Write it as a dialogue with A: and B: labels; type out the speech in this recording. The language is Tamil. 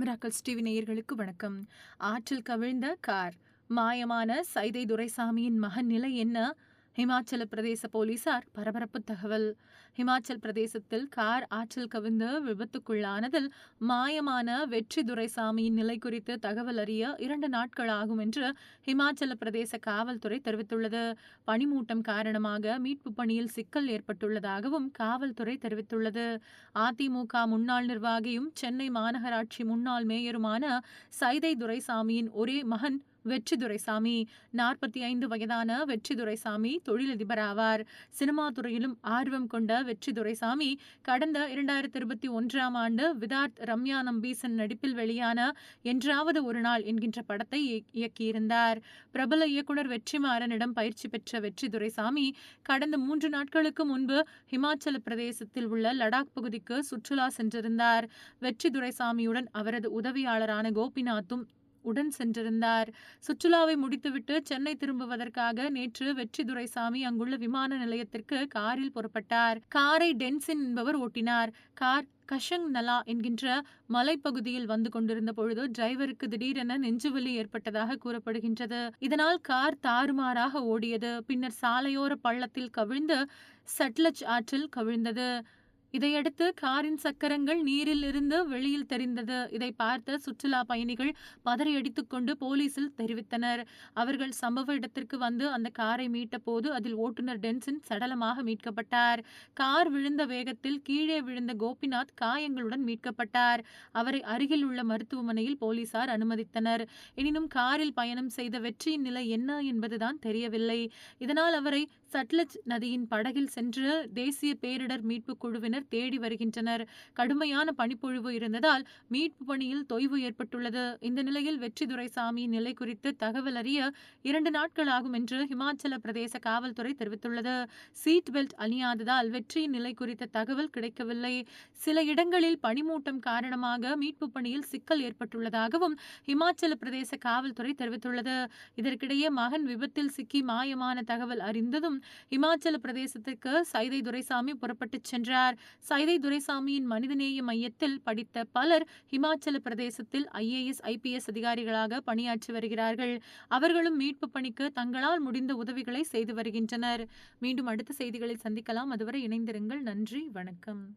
A: மிராக்கல்ஸ் டிவி நேயர்களுக்கு வணக்கம். ஆற்றில் கவிழ்ந்த கார். மாயமான சைதை துரைசாமியின் மகன் நிலை என்ன? ஹிமாச்சல பிரதேச போலீசார் பரபரப்பு தகவல். ஹிமாச்சல் பிரதேசத்தில் கார் ஆற்றில் கவிழ்ந்து விபத்துக்குள்ளானதில் மாயமான வெற்றி துரைசாமியின் நிலை குறித்து தகவல் அறிய இரண்டு நாட்கள் ஆகும் என்று ஹிமாச்சல பிரதேச காவல்துறை தெரிவித்துள்ளது. பனிமூட்டம் காரணமாக மீட்பு பணியில் சிக்கல் ஏற்பட்டுள்ளதாகவும் காவல்துறை தெரிவித்துள்ளது. அதிமுக முன்னாள் நிர்வாகியும் சென்னை மாநகராட்சி முன்னாள் மேயருமான சைதை துரைசாமியின் ஒரே மகன் வெற்றி துரைசாமி நாற்பத்தி ஐந்து வயதான வெற்றி துரைசாமி தொழிலதிபர் ஆவார் சினிமா துறையிலும் ஆர்வம் கொண்ட வெற்றி துரைசாமி கடந்த இரண்டாயிரத்தி இருபத்தி ஒன்றாம் ஆண்டு விதார்த் ரம்யா நம்பீசன் நடிப்பில் வெளியான என்றாவது ஒரு நாள் என்கின்ற படத்தை இயக்கியிருந்தார். பிரபல இயக்குனர் வெற்றிமாறனிடம் பயிற்சி பெற்ற வெற்றி துரைசாமி கடந்த மூன்று நாட்களுக்கு முன்பு ஹிமாச்சல பிரதேசத்தில் உள்ள லடாக் பகுதிக்கு சுற்றுலா சென்றிருந்தார். வெற்றி துரைசாமியுடன் அவரது உதவியாளரான கோபிநாத்தும் உடன் சென்றிருந்தார். சுற்றுலாவை முடித்துவிட்டு சென்னை திரும்புவதற்காக நேற்று வெற்றி துரைசாமி அங்குள்ள விமான நிலையத்திற்கு காரில் புறப்பட்டார். காரை டென்சின் என்பவர் ஓட்டினார். கார் கஷங் நலா என்கின்ற மலைப்பகுதியில் வந்து கொண்டிருந்த பொழுது டிரைவருக்கு திடீரென நெஞ்சுவலி ஏற்பட்டதாக கூறப்படுகின்றது. இதனால் கார் தாறுமாறாக ஓடியது. பின்னர் சாலையோர பள்ளத்தில் கவிழ்ந்து சட்லஜ் ஆற்றில் கவிழ்ந்தது. இதையடுத்து காரின் சக்கரங்கள் நீரில் இருந்து வெளியில் தெரிந்தது. இதை பார்த்த சுற்றுலா பயணிகள் பதறையடித்துக் கொண்டு போலீசில் தெரிவித்தனர். அவர்கள் சம்பவ இடத்திற்கு வந்து அந்த காரை மீட்ட போது அதில் ஓட்டுநர் டென்சன் சடலமாக மீட்கப்பட்டார். கார் விழுந்த வேகத்தில் கீழே விழுந்த கோபிநாத் காயங்களுடன் மீட்கப்பட்டார். அவரை அருகில் உள்ள மருத்துவமனையில் போலீசார் அனுமதித்தனர். எனினும் காரில் பயணம் செய்த வெற்றியின் நிலை என்ன என்பதுதான் தெரியவில்லை. இதனால் அவரை சட்லஜ் நதியின் படகில் சென்று தேசிய பேரிடர் மீட்பு குழுவினர் படையினர் தேடி வருகின்றனர். கடுமையான பனிப்பொழிவு இருந்ததால் மீட்பு பணியில் தொய்வு ஏற்பட்டுள்ளது. இந்த நிலையில் வெற்றி துரைசாமியின் நிலை குறித்து தகவல் அறிய இரண்டு நாட்கள் ஆகும் என்று ஹிமாச்சல பிரதேச காவல்துறை தெரிவித்துள்ளது. சீட் பெல்ட் அணியாததால் வெற்றியின் நிலை குறித்த தகவல் கிடைக்கவில்லை. சில இடங்களில் பனிமூட்டம் காரணமாக மீட்பு பணியில் சிக்கல் ஏற்பட்டுள்ளதாகவும் ஹிமாச்சல பிரதேச காவல்துறை தெரிவித்துள்ளது. இதற்கிடையே மகன் விபத்தில் சிக்கி மாயமான தகவல் அறிந்ததும் ஹிமாச்சல பிரதேசத்திற்கு சைதை துரைசாமி புறப்பட்டுச் சென்றார். சைதை துரைசாமியின் மனிதநேய மையத்தில் படித்த பலர் ஹிமாச்சல பிரதேசத்தில் ஐஏஎஸ் ஐபிஎஸ் அதிகாரிகளாக பணியாற்றி வருகிறார்கள். அவர்களும் மீட்பு பணிக்கு தங்களால் முடிந்த உதவிகளை செய்து வருகின்றனர். மீண்டும் அடுத்த செய்திகளை சந்திக்கலாம். அதுவரை இணைந்திருங்கள். நன்றி. வணக்கம்.